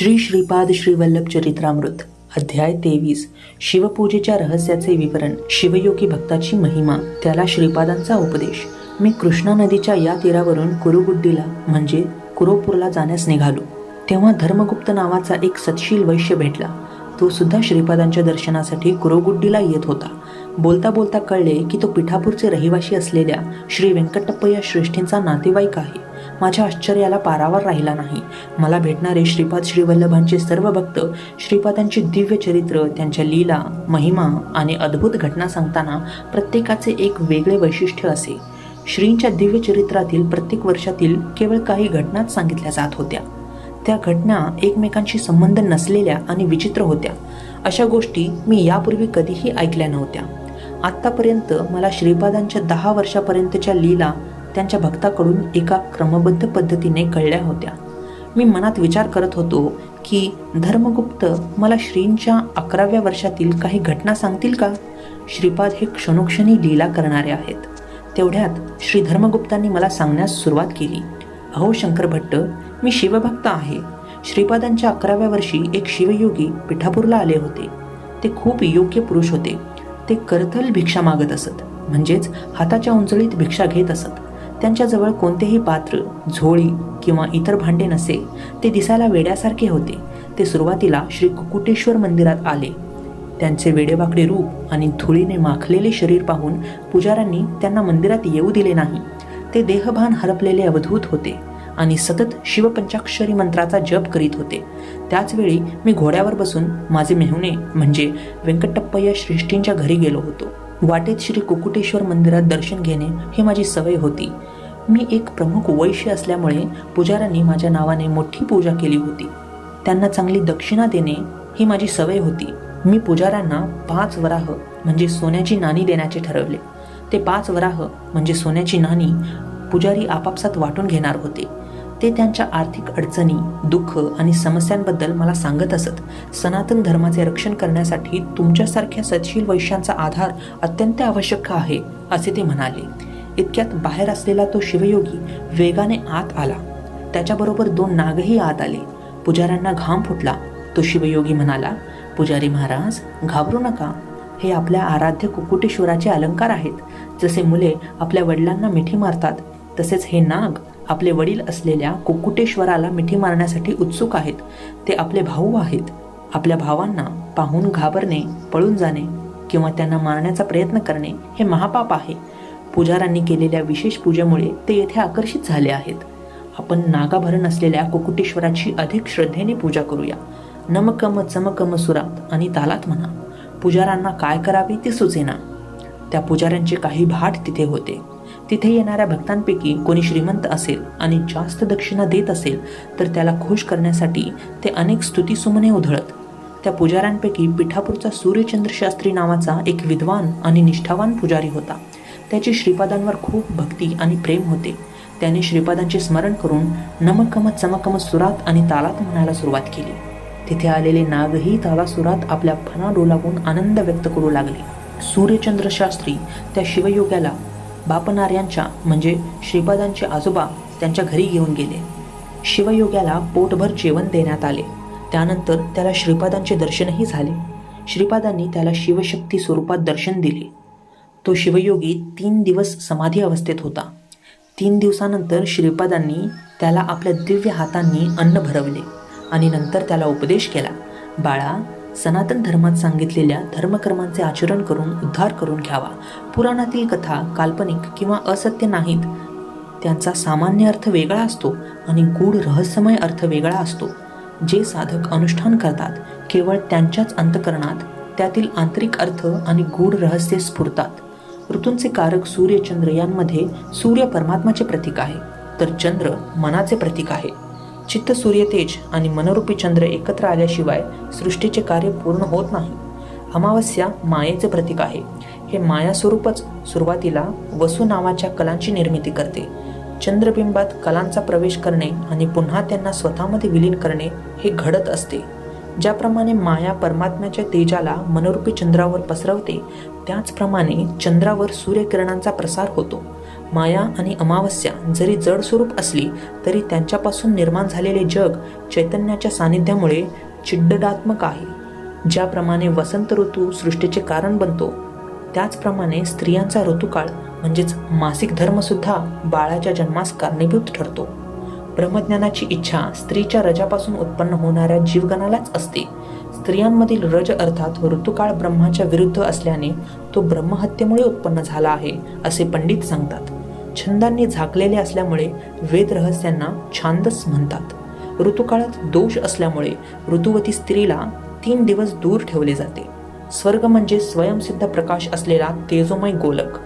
श्री श्रीपाद श्रीवल्लभ चरित्रामृत अध्याय तेवीस. शिवपूजेच्या रहस्याचे विवरण शिवयोगी भक्ताची महिमा त्याला श्रीपादांचा उपदेश. मी कृष्णा नदीच्या या तीरावरून कुरुगुड्डीला म्हणजे कुरोपूरला जाण्यास निघालो. तेव्हा धर्मगुप्त नावाचा एक सतशील वैश्य भेटला. तो सुद्धा श्रीपादांच्या दर्शनासाठी कुरोगुड्डीला येत होता. बोलता बोलता कळले की तो पिठापूरचे रहिवाशी असलेल्या श्री व्यंकटप्पया श्रेष्ठींचा नातेवाईक आहे. माझ्या आश्चर्याला पारावर राहिला नाही. मला भेटणारे श्रीपाद श्रीवल्लभांचे सर्व भक्त श्रीपादांचे दिव्य चरित्र त्यांच्या लीला महिमा आणि अद्भुत घटना सांगताना प्रत्येकाचे एक वेगळे वैशिष्ट्य असे. श्रींच्या दिव्य चरित्रातील प्रत्येक वर्षातील केवळ काही घटनाच सांगितल्या जात होत्या. त्या घटना एकमेकांशी संबंध नसलेल्या आणि विचित्र होत्या. अशा गोष्टी मी यापूर्वी कधीही ऐकल्या नव्हत्या. आत्तापर्यंत मला श्रीपादांच्या दहा वर्षापर्यंतच्या लीला त्यांच्या भक्ताकडून एका क्रमबद्ध पद्धतीने कळल्या होत्या. मी मनात विचार करत होतो की धर्मगुप्त मला श्रींच्या अकराव्या वर्षातील काही घटना सांगतील का? श्रीपाद हे क्षणोक्षणी लीला करणारे आहेत. तेवढ्यात श्री धर्मगुप्तांनी मला सांगण्यास सुरुवात केली. अहो शंकर भट्ट मी शिवभक्त आहे. श्रीपादांच्या अकराव्या वर्षी एक शिवयोगी पिठापूरला आले होते. ते खूप योग्य पुरुष होते. ते करतल भिक्षा मागत असत. म्हणजेच हाताच्या उंचळीत भिक्षा घेत असत. त्यांच्याजवळ कोणतेही पात्र झोळी किंवा इतर भांडे नसे ते दिसायला वेड्यासारखे होते. ते सुरुवातीला श्री कुकुटेश्वर मंदिरात आले. त्यांचे वेडेवाकडे रूप आणि धुळीने माखलेले शरीर पाहून पुजाऱ्यांनी त्यांना मंदिरात येऊ दिले नाही. ते देहभान हरपलेले अवधूत होते आणि सतत शिवपंचाक्षरी मंत्राचा जप करीत होते. त्याचवेळी मी घोड्यावर बसून माझे मेहुणे म्हणजे व्यंकटप्पय्या श्रेष्ठींच्या घरी गेलो होतो. वाटेत श्री कुकुटेश्वर मंदिरात दर्शन घेणे ही माझी सवय होती. मी एक प्रमुख वैश्य असल्यामुळे पुजाऱ्यांनी माझ्या नावाने मोठी पूजा केली होती. त्यांना चांगली दक्षिणा देणे ही माझी सवय होती. मी पुजाऱ्यांना पाच वराह म्हणजे सोन्याची नाणी देण्याचे ठरवले. ते पाच वराह म्हणजे सोन्याची नाणी पुजारी आपापसात वाटून घेणार होते. ते त्यांच्या आर्थिक अडचणी दुःख आणि समस्यांबद्दल मला सांगत असत. सनातन धर्माचे रक्षण करण्यासाठी तुमच्यासारख्या सतशील वैश्यांचा आधार अत्यंत आवश्यक आहे असे ते म्हणाले. इतक्यात बाहेर असलेला तो शिवयोगी वेगाने आत आला. त्याच्याबरोबर दोन नागही आत आले. पुजाऱ्यांना घाम फुटला. तो शिवयोगी म्हणाला पुजारी महाराज घाबरू नका. हे आपल्या आराध्य कुकुटेश्वराचे अलंकार आहेत. जसे मुले आपल्या वडिलांना मिठी मारतात तसेच हे नाग आपले वडील असलेल्या कुक्कुटेश्वराला मिठी मारण्यासाठी उत्सुक आहेत. ते आपले भाऊ आहेत. आपल्या भावांना पाहून घाबरणे पळून जाणे किंवा त्यांना मारण्याचा प्रयत्न करणे हे महापाप आहे. पुजाऱ्यांनी केलेल्या विशेष पूजेमुळे ते येथे आकर्षित झाले आहेत. आपण नागाभरण असलेल्या कुकुटेश्वराची अधिक श्रद्धेने पूजा करूया. नमकम चमकम सुरात आणि तालात म्हणा. पुजाऱ्यांना काय करावे ते सुचेना. त्या पुजाऱ्यांचे काही भाट तिथे होते. तिथे येणाऱ्या भक्तांपैकी कोणी श्रीमंत असेल आणि जास्त दक्षिणा देत असेल तर त्याला खुश करण्यासाठी ते अनेक स्तुतीसुमने उधळत. त्या पुजाऱ्यांपैकी पिठापूरचा सूर्यचंद्र शास्त्री नावाचा एक विद्वान आणि निष्ठावान पुजारी होता. त्याची श्रीपादांवर खूप भक्ती आणि प्रेम होते. त्याने श्रीपादांचे स्मरण करून नमकम चमकम सुरात आणि तालात म्हणायला सुरुवात केली. तिथे आलेले नागही तालासुरात आपल्या फणा डोलावून आनंद व्यक्त करू लागले. सूर्यचंद्रशास्त्री त्या शिवयोग्याला बापनार्यांच्या म्हणजे श्रीपादांचे आजोबा त्यांच्या घरी घेऊन गेले. शिवयोग्याला पोटभर जेवण देण्यात आले. त्यानंतर त्याला श्रीपादांचे दर्शनही झाले. श्रीपादांनी त्याला शिवशक्ती स्वरूपात दर्शन दिले. तो शिवयोगी तीन दिवस समाधी अवस्थेत होता. तीन दिवसानंतर श्रीपादांनी त्याला आपल्या दिव्य हातांनी अन्न भरवले आणि नंतर त्याला उपदेश केला बाळा सनातन धर्मात सांगितलेल्या धर्मकर्मांचे आचरण करून उद्धार करून घ्यावा. पुराणातील कथा काल्पनिक किंवा असत्य नाहीत. त्यांचा सामान्य अर्थ वेगळा असतो आणि गूढ रहस्यमय अर्थ वेगळा असतो. जे साधक अनुष्ठान करतात केवळ त्यांच्याच अंतकरणात त्यातील आंतरिक अर्थ आणि गूढ रहस्य स्फुरतात. ऋतूंचे कारक सूर्यचंद्र यांमध्ये सूर्य परमात्माचे प्रतीक आहे. तर चंद्र मनाचे प्रतीक आहे. चित्त सूर्यतेज आणि मनरूपी चंद्र एकत्र आल्याशिवाय सृष्टीचे कार्य पूर्ण होत नाही. अमावस्या मायेचे प्रतीक आहे. हे मायास्वरूपच सुरुवातीला वसू नावाच्या कलांची निर्मिती करते. चंद्रबिंबात कलांचा प्रवेश करणे आणि पुन्हा त्यांना स्वतःमध्ये विलीन करणे हे घडत असते. ज्याप्रमाणे माया परमात्म्याच्या तेजाला मनरूपी चंद्रावर पसरवते त्याचप्रमाणे चंद्रावर सूर्यकिरणांचा प्रसार होतो. माया आणि अमावस्या जरी जड स्वरूप असली तरी त्यांच्यापासून निर्माण झालेले जग चैतन्याच्या सानिध्यामुळे चिड्डडात्मक आहे. ज्याप्रमाणे वसंत ऋतू सृष्टीचे कारण बनतो त्याचप्रमाणे स्त्रियांचा ऋतुकाळ म्हणजेच मासिक धर्मसुद्धा बाळाच्या जन्मास कारणीभूत ठरतो. ब्रह्मज्ञानाची इच्छा स्त्रीच्या रजापासून उत्पन्न होणाऱ्या जीवगणालाच असते. स्त्रियांमधील रज अर्थात ऋतुकाळ ब्रह्माच्या विरुद्ध असल्याने तो ब्रह्महत्येमुळे उत्पन्न झाला आहे असे पंडित सांगतात. छंदांनी झाकलेले असल्यामुळे वेद रहस्यांना छांदस म्हणतात. ऋतुकाळात दोष असल्यामुळे ऋतुवती स्त्रीला तीन दिवस दूर ठेवले जाते. स्वर्ग म्हणजे स्वयंसिद्ध प्रकाश असलेला तेजोमय गोलक.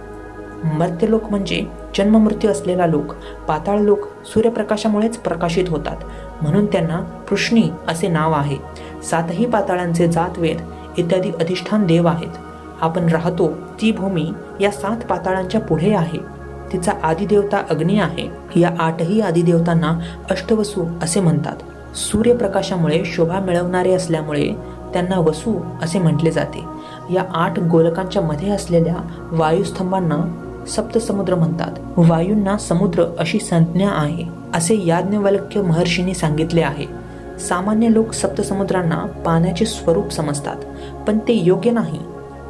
मर्त्यलोक म्हणजे जन्ममृत्यू असलेला लोक. पाताळ लोक सूर्यप्रकाशामुळेच प्रकाशित होतात. म्हणून त्यांना पृष्णी असे नाव आहे. सातही पाताळांचे जातवेद इत्यादी अधिष्ठान देव आहेत. आपण राहतो ती भूमी या सात पाताळांच्या पुढे आहे. तिचा आदिदेवता अग्नी आहे. या आठही आदिदेवतांना अष्टवसू असे म्हणतात. सूर्यप्रकाशामुळे शोभा मिळवणारे असल्यामुळे त्यांना वसू असे म्हटले जाते. या आठ गोलकांच्या मध्ये असलेल्या वायुस्तंभांना सप्तसमुद्र म्हणतात. वायूंना समुद्र अशी संज्ञा आहे असे याज्ञवल्क्य महर्षींनी सांगितले आहे. सामान्य लोक सप्तसमुद्रांना पाण्याचे स्वरूप समजतात पण ते योग्य नाही.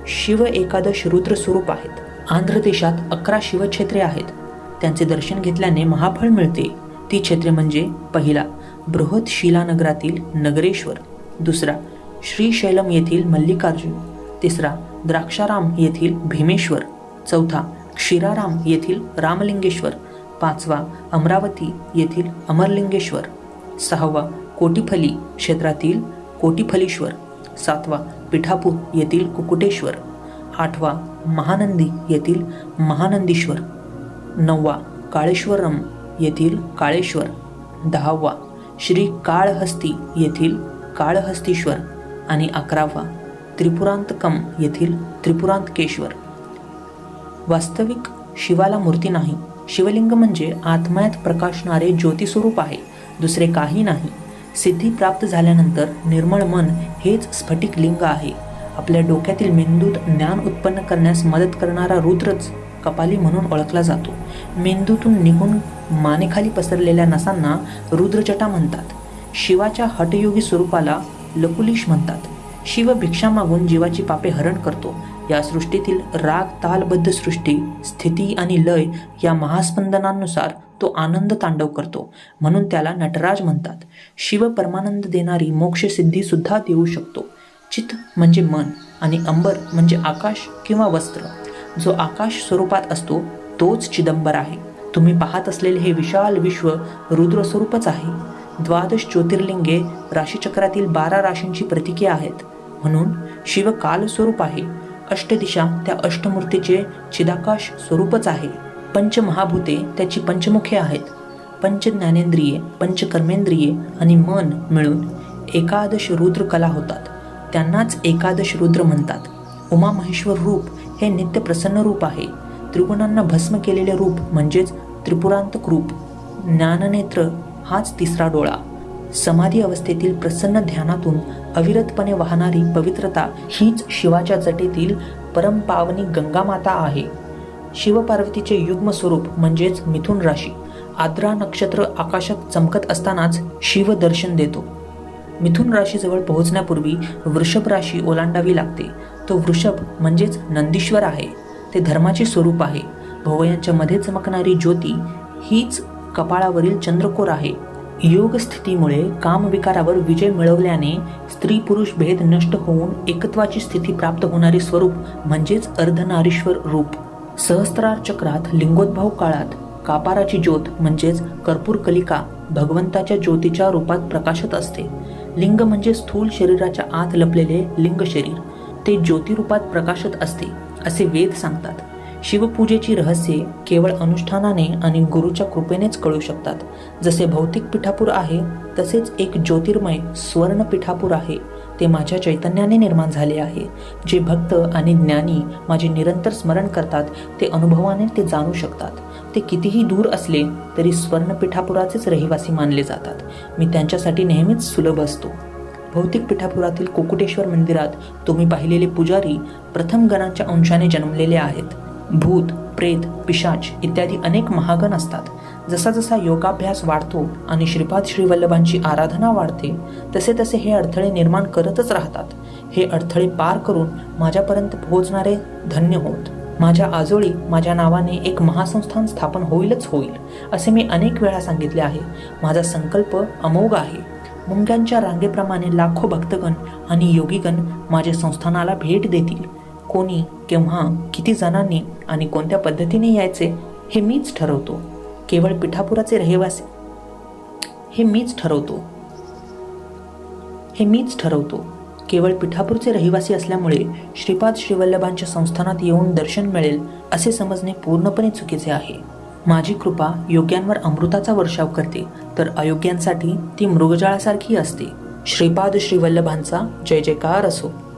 शिव एकादश रुद्र स्वरूप आहेत. आंध्र देशात अकरा शिवक्षेत्रे आहेत. त्यांचे दर्शन घेतल्याने महाफळ मिळते. ती क्षेत्रे म्हणजे पहिला बृहत शिलानगरातील नगरेश्वर दुसरा श्रीशैलम येथील मल्लिकार्जुन तिसरा द्राक्षाराम येथील भीमेश्वर चौथा क्षीराराम येथील रामलिंगेश्वर पाचवा अमरावती येथील अमरलिंगेश्वर सहावा कोटीफली क्षेत्रातील कोटीफलीश्वर सातवा पिठापूर येथील कुकुटेश्वर आठवा महानंदी येथील महानंदीश्वर. नववा काळेश्वरम येथील काळेश्वर. दहावा श्री काळहस्ती येथील काळहस्तीश्वर. आणि अकरावा त्रिपुरांतकम येथील त्रिपुरांतकेश्वर. वास्तविक शिवाला मूर्ती नाही. शिवलिंग म्हणजे आत्म्यात प्रकाशणारे ज्योतिस्वरूप आहे. दुसरे काही नाही. सिद्धी प्राप्त झाल्यानंतर निर्मळ मन हेच स्फटिक लिंग आहे. आपल्या डोक्यातील मेंदूत ज्ञान उत्पन्न करण्यास मदत करणारा रुद्रच कपाली म्हणून ओळखला जातो. मेंदूतून निघून मानेखाली पसरलेल्या नसांना रुद्रजटा म्हणतात. शिवाच्या हटयोगी स्वरूपाला लकुलिश म्हणतात. शिव भिक्षा मागून जीवाची पापे हरण करतो. या सृष्टीतील राग तालबद्ध सृष्टी स्थिती आणि लय या महास्पंदनांनुसार तो आनंद तांडव करतो. म्हणून त्याला नटराज म्हणतात. शिव परमानंद देणारी मोक्षसिद्धी सुद्धा देऊ शकतो. चित म्हणजे मन आणि अंबर म्हणजे आकाश किंवा वस्त्र. जो आकाश स्वरूपात असतो तोच चिदंबर आहे. तुम्ही पाहत असलेले हे विशाल विश्व रुद्र स्वरूपच आहे. द्वादश ज्योतिर्लिंगे राशीचक्रातील बारा राशींची प्रतीके आहेत. म्हणून शिव काल स्वरूप आहे. अष्टदिशा त्या अष्टमूर्तीचे चिदाकाश स्वरूपच आहे. पंचमहाभूते त्याची पंचमुखे आहेत. पंच ज्ञानेंद्रिये पंचकर्मेंद्रिये आणि मन मिळून एकादश रुद्र कला होतात. त्यांनाच एकादश रुद्र म्हणतात. उमा महेश्वर रूप हे नित्य प्रसन्न रूप आहे. त्रिगुणांना भस्म केलेले रूप म्हणजेच त्रिपुरांतक रूप. ज्ञाननेत्र हाच तिसरा डोळा. समाधी अवस्थेतील प्रसन्न ध्यानातून अविरतपणे वाहणारी पवित्रता हीच शिवाच्या जटेतील परमपावनी गंगामाता आहे. शिवपार्वतीचे युग्म स्वरूप म्हणजेच मिथुन राशी. आद्रा नक्षत्र आकाशात चमकत असतानाच शिव दर्शन देतो. मिथुन राशीजवळ पोहोचण्यापूर्वी वृषभ राशी ओलांडावी लागते. तो वृषभ म्हणजेच नंदीश्वर आहे. ते धर्माचे स्वरूप आहे. भवयांच्या मध्ये चमकणारी ज्योती हीच कपाळावरील चंद्रकोर आहे. योग स्थितीमुळे कामविकारावर विजय मिळवल्याने स्त्री पुरुष भेद नष्ट होऊन एकत्वाची स्थिती प्राप्त होणारे स्वरूप म्हणजेच अर्धनारीश्वर रूप. सहस्त्रार चक्रात लिंगोद्भव काळात कापाराची ज्योत म्हणजेच कर्पूर कलिका भगवंताच्या ज्योतीच्या रूपात प्रकाशत असते. लिंग म्हणजे स्थूल शरीराच्या आत लपलेले लिंग शरीर. ते ज्योतिरूपात प्रकाशत असते असे वेद सांगतात. शिवपूजेची रहस्ये केवळ अनुष्ठानाने आणि गुरुच्या कृपेनेच कळू शकतात. जसे भौतिक पिठापूर आहे तसेच एक ज्योतिर्मय स्वर्ण पिठापूर आहे. ते माझ्या चैतन्याने निर्माण झाले आहे. जे भक्त आणि ज्ञानी माझे निरंतर स्मरण करतात ते अनुभवाने ते जाणू शकतात. ते कितीही दूर असले तरी स्वर्ण पिठापुराचेच रहिवासी मानले जातात. मी त्यांच्यासाठी नेहमीच सुलभ असतो. भौतिक पिठापुरातील कुकुटेश्वर मंदिरात तुम्ही पाहिलेले पुजारी प्रथम गणांच्या अंशाने जन्मलेले आहेत. भूत प्रेत पिशाच इत्यादी अनेक महागण असतात. जसा जसा योगाभ्यास वाढतो आणि श्रीपाद श्रीवल्लभांची आराधना वाढते तसे तसे हे अडथळे निर्माण करतच राहतात. हे अडथळे पार करून माझ्यापर्यंत पोहोचणारे धन्य होत. माझ्या आजोळी माझ्या नावाने एक महासंस्थान स्थापन होईलच होईल असे मी अनेक वेळा सांगितले आहे. माझा संकल्प अमोघ आहे. मुंग्यांच्या रांगेप्रमाणे लाखो भक्तगण आणि योगीगण माझ्या संस्थानाला भेट देतील. कोणी केव्हा किती जणांनी आणि कोणत्या पद्धतीने यायचे हे मीच ठरवतो. केवळ पिठापुराचे रहिवासी हे मीच ठरवतो. हे मीच ठरवतो. केवळ पिठापूरचे रहिवासी असल्यामुळे श्रीपाद श्रीवल्लभांच्या संस्थानात येऊन दर्शन मिळेल असे समजणे पूर्णपणे चुकीचे आहे. माझी कृपा योग्यांवर अमृताचा वर्षाव करते तर अयोग्यांसाठी ती मृगजाळासारखी असते. श्रीपाद श्रीवल्लभांचा जय जयकार असो.